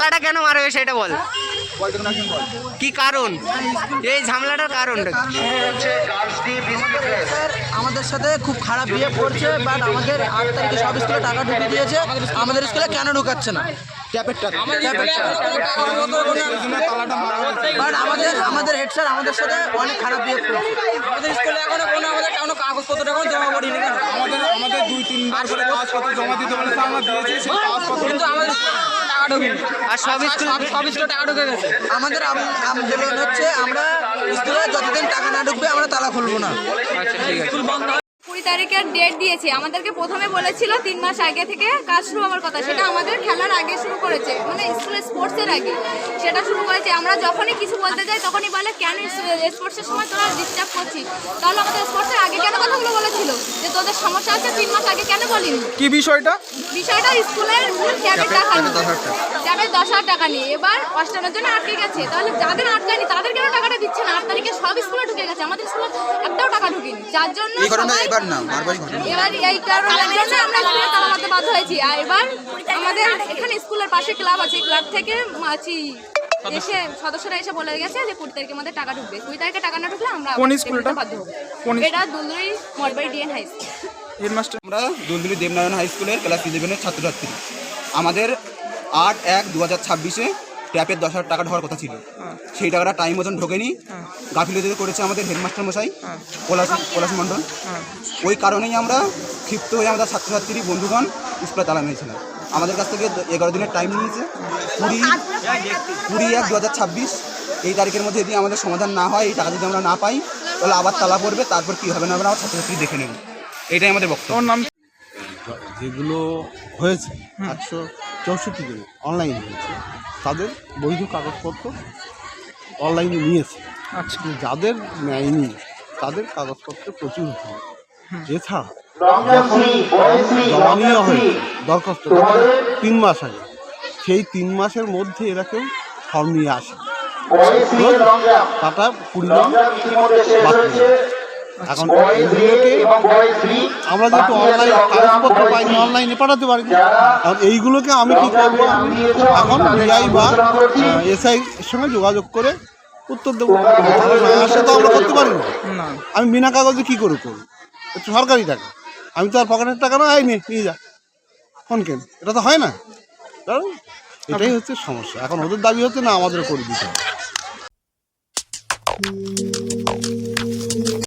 ঝামেলাটা কেন মারবে সেটা বল। কি কারণ? এই ঝামেলাটার কারণটা আমাদের সাথে খুব খারাপ বিয়ে করছে বাট আমাদের আট তারিখে সব স্কুলে টাকা ঢুকে দিয়েছে। আমাদের স্কুলে কেন ঢুকাচ্ছে না? বাট আমাদের আমাদের হেড স্যার আমাদের সাথে অনেক খারাপ করছে। আমাদের স্কুলে এখনও কোনো আমাদের কোনো কাগজপত্র এখন জমা করিনি আমাদের আমাদের দুই তিনবার করে কাগজপত্র জমা দিতে বলেছে আমরা দিয়েছি কিন্তু আমাদের ঢোকেনি আর সব স্কুল সব সব স্কুলে টাকা ঢুকে গেছে। আমাদের আম- আন্দোলন হচ্ছে আমরা স্কুলে যতদিন টাকা না ঢুকবে আমরা তালা খুলবো না। আচ্ছা ঠিক কুড়ি তারিখের ডেট দিয়েছে। আমাদেরকে প্রথমে বলেছিল তিন মাস আগে থেকে কাজ শুরু হওয়ার কথা। সেটা আমাদের খেলার আগে শুরু করেছে। মানে স্কুলে স্পোর্টসের আগে। সেটা শুরু করেছে আমরা যখনই কিছু বলতে যাই তখনই বলে কেন স্পোর্টসের সময় তোরা ডিস্টার্ব করছিস? তাহলে আমাদের স্পোর্টসের আগে কেন কথাগুলো বলেছিল? যে তোদের সমস্যা আছে তিন মাস আগে কেন বলিনি? কি বিষয়টা? বিষয়টা স্কুলের ক্যাবের টাকা ক্যাবের দশ হাজার টাকা নিয়ে। এবার অষ্টানোর জন্য আটকে গেছে। তাহলে যাদের আটকায়নি তাদের কেন টাকাটা দিচ্ছে না? আট তারিখে সব স্কুলে ঢুকে গেছে। আমাদের স্কুলে একটাও টাকা ঢুকেনি। যার জন্য এবার এই কারণের জন্য আমরা স্কুলে তালা মারতে বাধ্য হয়েছি। আর এবার আমাদের এখানে স্কুলের পাশে ক্লাব আছে। ক্লাব থেকে মাছি এসে সদস্যরা এসে বলে গেছে যে কুড়ি তারিখে আমাদের টাকা ঢুকবে। কুড়ি তারিখে টাকা না ঢুকলে আমরা কোন স্কুলটা? বাধ্য হব। কোন এটা Duldori Mathbari DN high school. Headmaster. আমরা দুলদুলি দেবনারায়ণ হাই স্কুলের ক্লাস ইলেভেনের ছাত্রছাত্রী। আমাদের আট এক দু হাজার ছাব্বিশে ট্যাপের দশ হাজার টাকা ঢোকার কথা ছিল। সেই টাকাটা টাইম মতন ঢোকেনি। গাফিলতি করেছে আমাদের হেডমাস্টার মশাই পলাশ পলাশ মণ্ডল। ওই কারণেই আমরা ক্ষিপ্ত হয়ে আমাদের ছাত্রছাত্রী বন্ধুগণ স্কুলে তালা মেরেছিলাম। আমাদের কাছ থেকে এগারো দিনের টাইম নিয়েছে। কুড়ি কুড়ি এক দু হাজার ছাব্বিশ এই তারিখের মধ্যে যদি আমাদের সমাধান না হয় এই টাকা যদি আমরা না পাই তাহলে আবার তালা পড়বে। তারপর কী হবে না হবে না আমার ছাত্রছাত্রী দেখে নেব। এটাই আমাদের বক্তব্য। নাম? যেগুলো হয়েছে একশো চৌষট্টি জন অনলাইনে হয়েছে। তাদের বৈধ কাগজপত্র অনলাইনে নিয়েছে। আচ্ছা। যাদের নেয়নি তাদের কাগজপত্র প্রচুর হয়। এছাড়া জমা নেওয়া হয়েছে দরখাস্ত তিন মাস আগে। সেই তিন মাসের মধ্যে এরা কেউ ফর্ম নিয়ে আসে টাটা কুড়ি জন। এখন এইগুলোকে আমরা যেহেতু অনলাইন কাগজপত্র পাইনি অনলাইনে পাঠাতে পারি এখন এইগুলোকে আমি কি করব? এখন বিআই বা এসআই এর সঙ্গে যোগাযোগ করে উত্তর দেবো। আসে তো আমরা করতে পারি না। আমি বিনা কাগজে কী করে করব? একটু সরকারি টাকা। আমি তো আর পকেটের টাকা না এই নে নিয়ে যা। ফোন কেন? এটা তো হয় না। কারণ এটাই হচ্ছে সমস্যা। এখন ওদের দাবি হচ্ছে না আমাদের করে দিতে হবে।